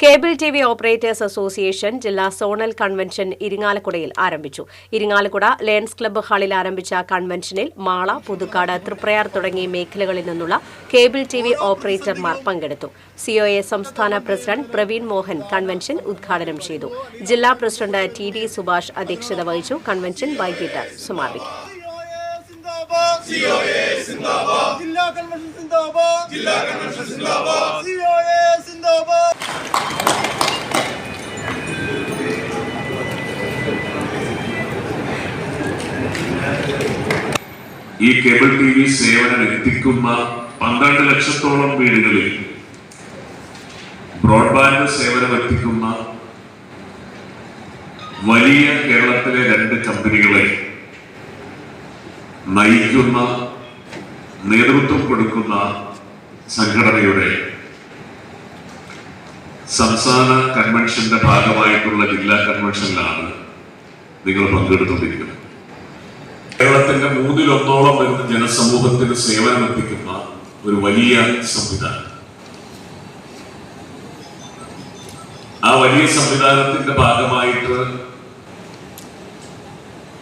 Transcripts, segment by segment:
Cable T V operators association ജില്ലാ zonal convention ഇരിങ്ങാലക്കുടയിൽ ആരംഭിച്ചു ഇരിങ്ങാലക്കുട ലയൺസ് ക്ലബ്ബ് ഹാളിൽ ആരംഭിച്ച കൺവെൻഷനിൽ മാള പുതുക്കാട് തൃപ്രയാർ തുടങ്ങിയ മേഖലകളിൽ നിന്നുള്ള കേബിൾ ടി വി ഓപ്പറേറ്റർമാർ പങ്കെടുത്തു സിഒഎ സംസ്ഥാന പ്രസിഡന്റ് പ്രവീൺ മോഹൻ കൺവെൻഷൻ ഉദ്ഘാടനം ചെയ്തു ജില്ലാ പ്രസിഡന്റ് ടി ഡി സുഭാഷ് അധ്യക്ഷത വഹിച്ചു കൺവെൻഷൻ വൈകിട്ട് സമാപിക്കും ജില്ലാ കൺവെൻഷൻ ജില്ലാ കൺവെൻഷൻ ഈ കേബിൾ ടി വി സേവനം എത്തിക്കുന്ന പന്ത്രണ്ട് ലക്ഷത്തോളം വീടുകളിൽ ബ്രോഡ്ബാൻഡ് സേവനം എത്തിക്കുന്ന വലിയ കേരളത്തിലെ രണ്ട് കമ്പനികളെ നയിക്കുന്ന നേതൃത്വം കൊടുക്കുന്ന സംഘടനയുടെ സംസ്ഥാന കൺവെൻഷന്റെ ഭാഗമായിട്ടുള്ള ജില്ലാ കൺവെൻഷനിലാണ് നിങ്ങൾ പങ്കെടുത്തുകൊണ്ടിരിക്കുന്നത്. കേരളത്തിന്റെ മൂന്നിലൊന്നോളം വരുന്ന ജനസമൂഹത്തിന് സേവനം എത്തിക്കുന്ന ഒരു വലിയ സംവിധാനം. ആ വലിയ സംവിധാനത്തിന്റെ ഭാഗമായിട്ട്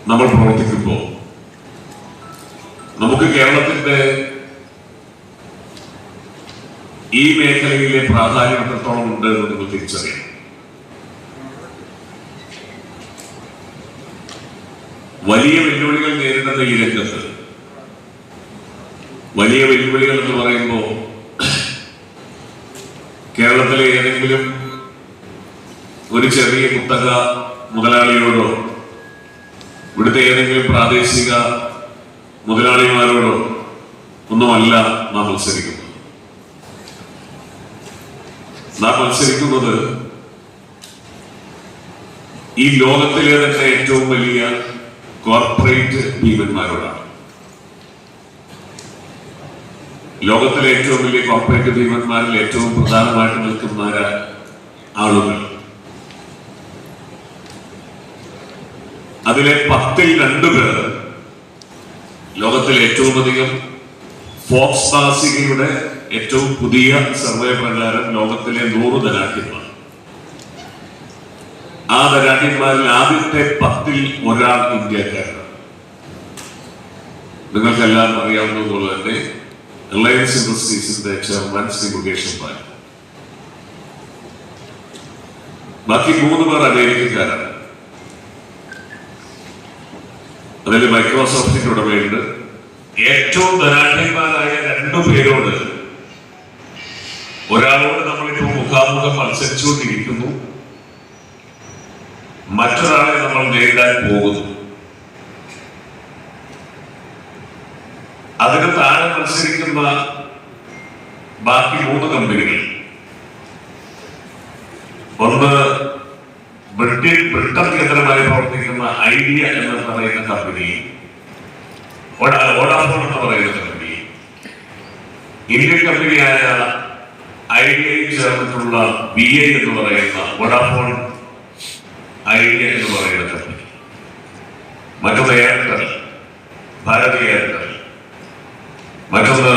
നമ്മൾ പ്രവർത്തിക്കുമ്പോൾ നമുക്ക് കേരളത്തിന്റെ ഈ മേഖലയിലെ പ്രാധാന്യം എത്രത്തോളം ഉണ്ട് എന്ന് നിങ്ങൾ തിരിച്ചറിയണം. വലിയ വെല്ലുവിളികൾ നേരിടുന്ന ഈ രംഗത്ത്. വലിയ വെല്ലുവിളികൾ എന്ന് പറയുമ്പോൾ കേരളത്തിലെ ഏതെങ്കിലും ഒരു ചെറിയ കുത്തക മുതലാളിയോടോ ഇവിടുത്തെ ഏതെങ്കിലും പ്രാദേശിക മുതലാളിമാരോടോ ഒന്നുമല്ല നാം മത്സരിക്കുന്നത്. നാം മത്സരിക്കുന്നത് ഈ ലോകത്തിലെ തന്നെ ഏറ്റവും വലിയ കോർപ്പറേറ്റ് ഭീമന്മാരോടാണ്. ലോകത്തിലെ ഏറ്റവും വലിയ കോർപ്പറേറ്റ് ഭീമന്മാരിൽ ഏറ്റവും പ്രധാനമായിട്ട് നിൽക്കുന്ന ആളുകൾ. അതിലെ പത്തിൽ രണ്ടു പേർ ലോകത്തിലെ ഏറ്റവും അധികം ഫോക്സ് മാസികയുടെ ഏറ്റവും പുതിയ സർവേ പ്രകാരം ലോകത്തിലെ നൂറ് ധനാഠ്യന്മാർ ആ ധനാഠ്യന്മാരിൽ ആദ്യത്തെ പത്തിൽ ഒരാൾ ഇന്ത്യക്കാരാണ് നിങ്ങൾക്കെല്ലാം അറിയാവുന്നതുപോലെ തന്നെ റിലയൻസ് ഇൻഡസ്ട്രീസിന്റെ ചെയർമാൻ ശ്രീ മുകേഷ് അംബാനി. ബാക്കി മൂന്ന് പേർ അമേരിക്കക്കാരാണ്. അതിൽ മൈക്രോസോഫ്റ്റിന്റെ ഉടമയുണ്ട്. ഏറ്റവും ധനാഢ്യന്മാരായ രണ്ടു പേരോട് ഒരാളോട് നമ്മളിപ്പോൾ മുഖാമുഖം മത്സരിച്ചുകൊണ്ടിരിക്കുന്നു. മറ്റൊരാളെ നമ്മൾ നേരിടാൻ പോകുന്നു. അതിന് താഴെ മത്സരിക്കുന്ന ബാക്കി മൂന്ന് കമ്പനികൾ. ഒന്ന് ബ്രിട്ടൻ ബ്രിട്ടൻ കേന്ദ്രമായി പ്രവർത്തിക്കുന്ന ഐഡിയ എന്ന് പറയുന്ന കമ്പനി. ഓടാഫോൺ എന്ന് പറയുന്ന കമ്പനി. ഇന്ത്യൻ കമ്പനിയായ ഐഡിയയിൽ ചേർന്നിട്ടുള്ള ബി ഐ എന്ന് പറയുന്ന വോഡാഫോൺ ഐഡിയ എന്ന് പറയുന്നത് മറ്റൊന്ന് എയർടെൽ ഭാരതി എയർടെൽ മറ്റൊന്ന്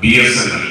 ബി എസ് എൻ എൽ